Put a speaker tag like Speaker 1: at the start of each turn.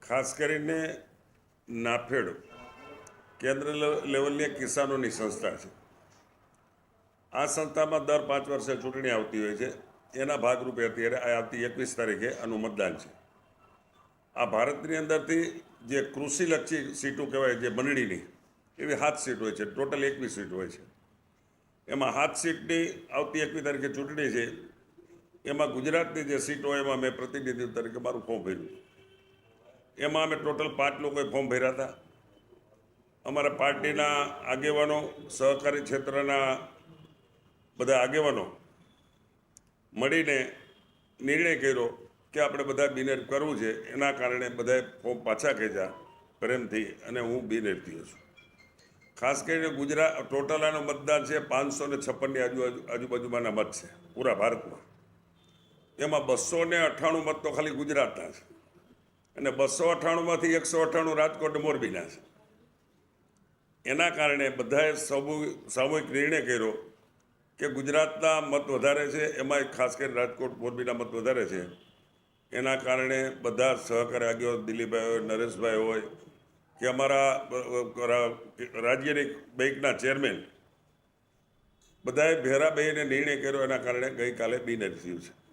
Speaker 1: ખાસ કરીને નાફેડ કેન્દ્ર લેવલની એક કિસાનોની સંસ્થા છે. આ સંસ્થામાં દર પાંચ વર્ષે ચૂંટણી આવતી હોય છે. એના ભાગરૂપે અત્યારે આવતી એકવીસ તારીખે આનું મતદાન છે. આ ભારતની અંદરથી જે કૃષિલક્ષી સીટો કહેવાય, જે મંડળીની એવી સાત સીટ હોય છે, ટોટલ એકવીસ સીટ હોય છે. એમાં સાત સીટની આવતી એકવીસ તારીખે ચૂંટણી છે. એમાં ગુજરાતની જે સીટો એમાં મેં પ્રતિનિધિ તરીકે મારું ફોર્મ ભર્યું એમાં અમે ટોટલ પાંચ લોકોએ ફોર્મ ભર્યા હતા. અમારા પાર્ટીના આગેવાનો, સહકારી ક્ષેત્રના બધા આગેવાનો મળીને નિર્ણય કર્યો કે આપણે બધા બિનેર કરવું છે. એના કારણે બધાએ ફોર્મ પાછા ખેંચ્યા પ્રેમથી અને હું બિનેર થયો છું. ખાસ કરીને ગુજરાત ટોટલ આનું મતદાન છે પાંચસો ને છપ્પનની આજુબાજુ, આજુબાજુમાંના મત છે. પૂરા ભારતમાં. એમાં બસો ને અઠ્ઠાણું મત તો ખાલી ગુજરાતના છે. અને બસો અઠ્ઠાણુંમાંથી એકસો અઠ્ઠાણું રાજકોટ મોરબીના છે. એના કારણે બધાએ સૌ સામૂહિક નિર્ણય કર્યો કે ગુજરાતના મત વધારે છે, એમાં ખાસ કરીને રાજકોટ મોરબીના મત વધારે છે. એના કારણે બધા સહકારી આગેવાન દિલીપભાઈ હોય, નરેશભાઈ હોય, કે અમારા રાજ્યની બેંકના ચેરમેન, બધાએ ભેરા બેહીને નિર્ણય કર્યો, એના કારણે ગઈકાલે થયું છે.